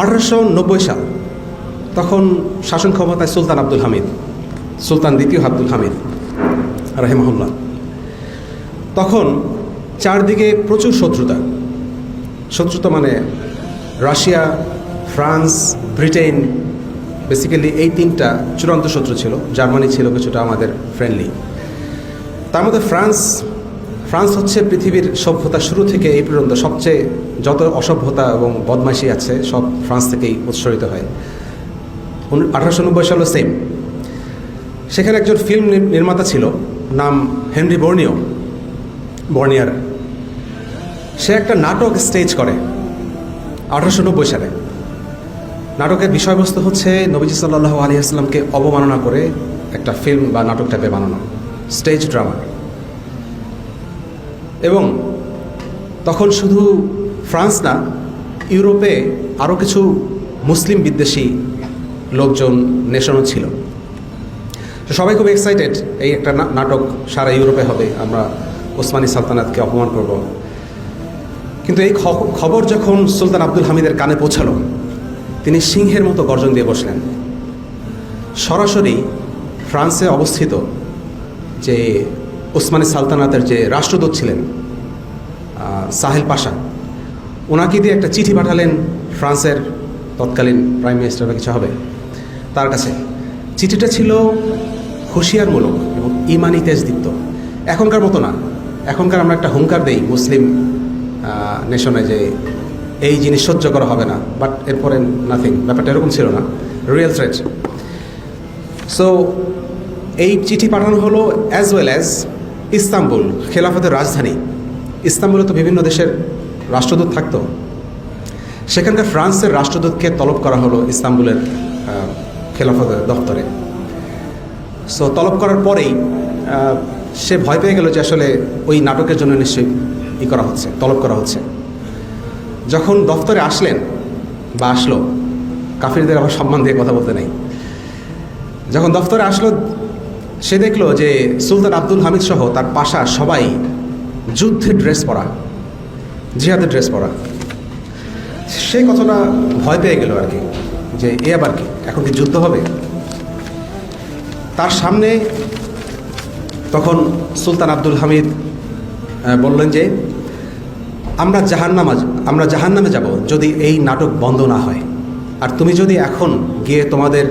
আঠারোশো নব্বই সাল, তখন শাসন ক্ষমতায় সুলতান আব্দুল হামিদ, সুলতান দ্বিতীয় আব্দুল হামিদ রাহেমাহুল্লাহ। তখন চারদিকে প্রচুর শত্রুতা। শত্রুতা মানে রাশিয়া, ফ্রান্স, ব্রিটেন বেসিক্যালি এই তিনটা চূড়ান্ত শত্রু ছিল। জার্মানি ছিল কিছুটা আমাদের ফ্রেন্ডলি তার মধ্যে ফ্রান্স ফ্রান্স হচ্ছে পৃথিবীর সভ্যতা শুরু থেকে এই পর্যন্ত সবচেয়ে যত অসভ্যতা এবং বদমাইশি আছে, সব ফ্রান্স থেকেই উৎসরিত হয়। আঠারোশো নব্বই সালে সেম। সেখানে একজন ফিল্ম নির- নির্মাতা ছিল, নাম হেনরি বর্নিও, বর্নিয়ার। সে একটা নাটক স্টেজ করে আঠারোশো নব্বই সালে। নাটকের বিষয়বস্তু হচ্ছে নবীজি সাল্লাহ আলী আসলামকে অবমাননা করে একটা ফিল্ম বা নাটক টাইপে বানানো, স্টেজ ড্রামা। এবং তখন শুধু ফ্রান্স না, ইউরোপে আরও কিছু মুসলিম বিদ্বেষী লোকজন নেশনও ছিল। তো সবাই খুব এক্সাইটেড এই একটা নাটক সারা ইউরোপে হবে, আমরা ওসমানী সালতানাতকে অপমান করব। কিন্তু এই খবর যখন সুলতান আব্দুল হামিদের কানে পৌঁছালো, তিনি সিংহের মতো গর্জন দিয়ে বসলেন। সরাসরি ফ্রান্সে অবস্থিত যে ওসমানী সালতানাতের যে রাষ্ট্রদূত ছিলেন সাহেল পাশা ওনাকে দিয়ে একটা চিঠি পাঠালেন ফ্রান্সের তৎকালীন প্রাইম মিনিস্টার বা কিছু হবে তার কাছে। চিঠিটা ছিল হুঁশিয়ারমূলক এবং ইমানি তেজদীপ্ত। এখনকার মতো না। এখনকার আমরা একটা হুঙ্কার দেই মুসলিম নেশনে যে এই জিনিস সহ্য করা হবে না, বাট এরপরে নাথিং ব্যাপারটা এরকম ছিল না। রিয়েল থ্রেট সো এই চিঠি পাঠানো হলো অ্যাজ ওয়েল অ্যাজ ইস্তাম্বুল, খেলাফতের রাজধানী। ইস্তাম্বুলে তো বিভিন্ন দেশের রাষ্ট্রদূত থাকতো। সেখানকার ফ্রান্সের রাষ্ট্রদূতকে তলব করা হলো ইস্তাম্বুলের খেলাফত দপ্তরে। সো তলব করার পরেই সে ভয় পেয়ে গেল যে আসলে ওই নাটকের জন্য নিশ্চয়ই ই করা হচ্ছে, তলব করা হচ্ছে। যখন দপ্তরে আসলেন বা আসলো, কাফিরদের আবার সম্মান দিয়ে কথা বলতে নেই। যখন দফতরে আসলো সে দেখল যে সুলতান আব্দুল হামিদ সহ তার পাশা সবাই যুদ্ধের ড্রেস পরা, জিহাদের ড্রেস পরা। সে কতটা ভয় পেয়ে গেল আর কি, যে এ আবার কি, এখন কি যুদ্ধ হবে? তার সামনে তখন সুলতান আব্দুল হামিদ বললেন যে, আমরা জাহান্নামা, আমরা জাহান্নামে যাব যদি এই নাটক বন্ধ না হয়। আর তুমি যদি এখন গিয়ে তোমাদের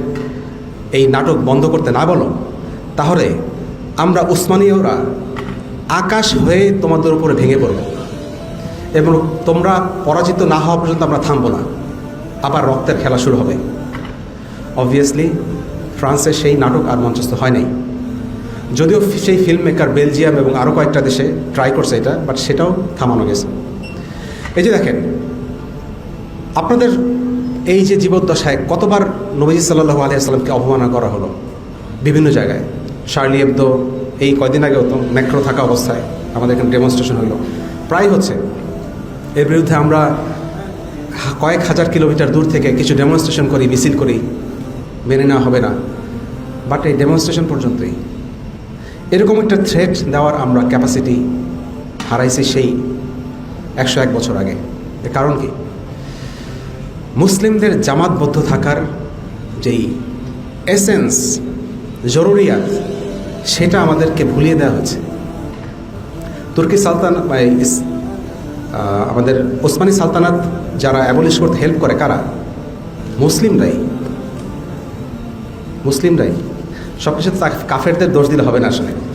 এই নাটক বন্ধ করতে না বলো তাহলে আমরা উসমানীয়রা আকাশ হয়ে তোমাদের উপরে ভেঙে পড়ব। এবং তোমরা পরাজিত না হওয়া পর্যন্ত আমরা থামবো না। আবার রক্তের খেলা শুরু হবে। অবভিয়াসলি ফ্রান্সে সেই নাটক আর মঞ্চস্থ হয় নাই। যদিও সেই ফিল্ম মেকার বেলজিয়াম এবং আরও কয়েকটা দেশে ট্রাই করছে এটা বাট সেটাও থামানো গেছে। এই যে দেখেন, আপনাদের এই যে জীবদ্দশায় কতবার নবীজি সাল্লাহ আলী আসসালামকে অবমাননা করা হলো বিভিন্ন জায়গায়। শার্লি এবদো এই কয়দিন আগেও তো ম্যাক্রো থাকা অবস্থায় আমাদের এখানে ডেমনস্ট্রেশন হলো। প্রায় হচ্ছে, এর বিরুদ্ধে আমরা কয়েক হাজার কিলোমিটার দূর থেকে কিছু ডেমনস্ট্রেশন করি, মিছিল করি, মেনে নেওয়া হবে না। বাট এই ডেমনস্ট্রেশন পর্যন্তই। এরকম একটা থ্রেট দেওয়ার আমরা ক্যাপাসিটি হারাইছি সেই একশো এক বছর আগে। এর কারণ কি? মুসলিমদের জামাতবদ্ধ থাকার যেই এসেন্স জরুরিয়াত সেটা আমাদেরকে ভুলিয়ে দেওয়া হয়েছে। তুর্কি সালতান আমাদের ওসমানী সালতানাত যারা অ্যাবলিশ করতে হেল্প করে কারা? মুসলিমরাই। মুসলিমরাই। সব কিছু কাফেরদের দোষ দিলে হবে না আসলে।